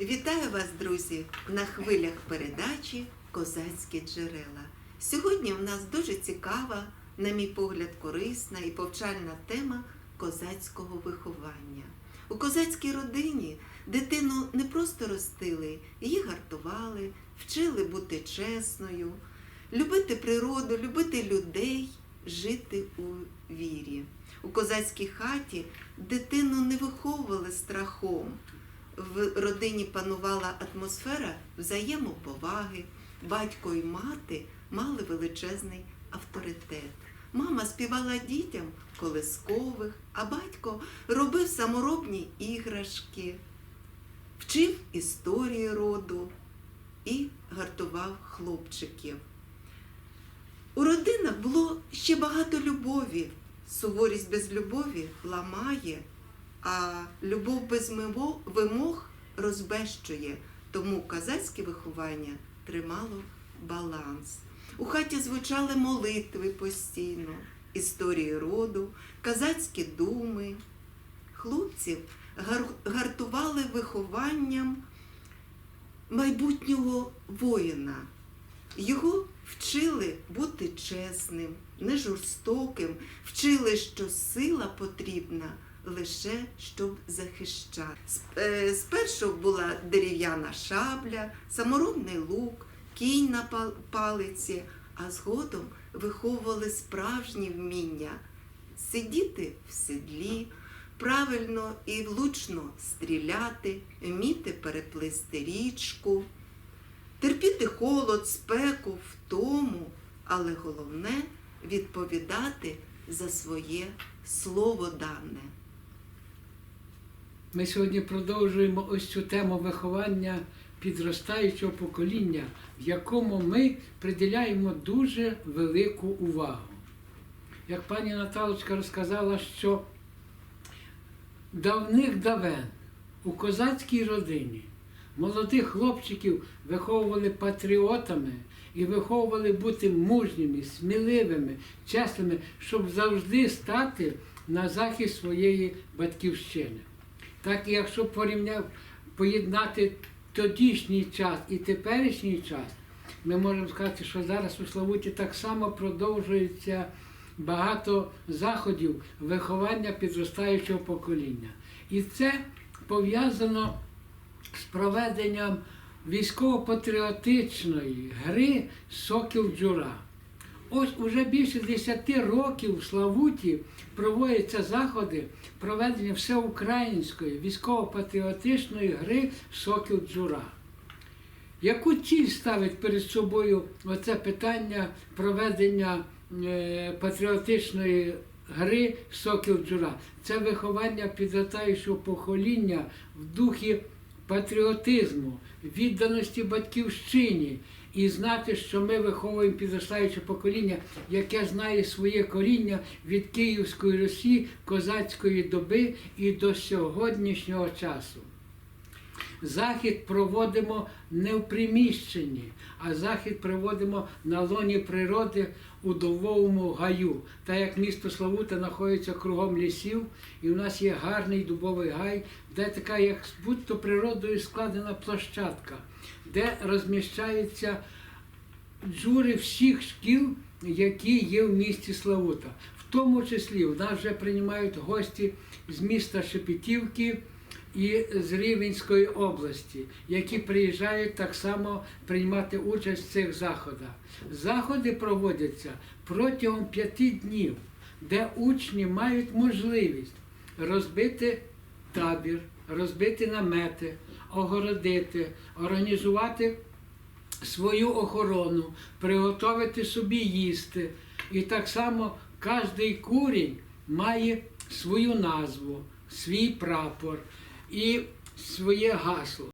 Вітаю вас, друзі, на хвилях передачі Козацькі джерела. Сьогодні у нас дуже цікава, на мій погляд, корисна і повчальна тема козацького виховання. У козацькій родині дитину не просто ростили, її гартували, вчили бути чесною, любити природу, любити людей, жити у вірі. У козацькій хаті дитину не виховували страхом в родині панувала атмосфера взаємоповаги. Батько і мати мали величезний авторитет. Мама співала дітям колискових, а батько робив саморобні іграшки, вчив історії роду і гартував хлопчиків. У родинах було ще багато любові. Суворість без любові ламає, а любов без вимог розбещує. Тому козацьке виховання тримало баланс. У хаті звучали молитви постійно, історії роду, казацькі думи. Хлопців гартували вихованням майбутнього воїна. Його вчили бути чесним, не жорстоким, вчили, що сила потрібна лише щоб захищати. Е, Спершу була дерев'яна шабля, саморобний лук, кінь на палиці, а згодом виховували справжні вміння сидіти в седлі, правильно і влучно стріляти, вміти переплисти річку терпіти холод, спеку, втому, але головне відповідати за своє слово дане. Ми сьогодні продовжуємо ось цю тему виховання підростаючого покоління, в якому ми приділяємо дуже велику увагу. Як пані Наталочка розказала, що давних давен у козацькій родині молодих хлопчиків виховували патріотами і виховували бути мужніми, сміливими, чесними, щоб завжди стати на захист своєї батьківщини. Так якщо порівняв, поєднати тодішній час і теперішній час, ми можемо сказати, що зараз у Славуті так само продовжується багато заходів виховання підростаючого покоління. І це пов'язано з проведенням військово-патріотичної гри Сокіл Джура. Ось уже більше 10 років в Славуті проводяться заходи проведення всеукраїнської військово-патріотичної гри Сокіл Джура. Яку ціль ставить перед собою оце питання проведення е, патріотичної гри Сокіл Джура? Це виховання підростаючого покоління в духі патріотизму, відданості батьківщині і знати, що ми виховуємо підростаюче покоління, яке знає своє коріння від Київської Русі, козацької доби і до сьогоднішнього часу. Захід проводимо не в приміщенні, а захід проводимо на лоні природи у Дововому гаю. Та як місто Славута знаходиться кругом лісів, і в нас є гарний дубовий гай, де така, як будь-то природою складена площадка, де розміщаються джури всіх шкіл, які є в місті Славута. В тому числі в нас вже приймають гості з міста Шепетівки і з Рівненської області, які приїжджають так само приймати участь в цих заходах. Заходи проводяться протягом п'яти днів, де учні мають можливість розбити табір, розбити намети, огородити, організувати свою охорону, приготувати собі їсти. І так само кожний курінь має свою назву, свій прапор і своє гасло.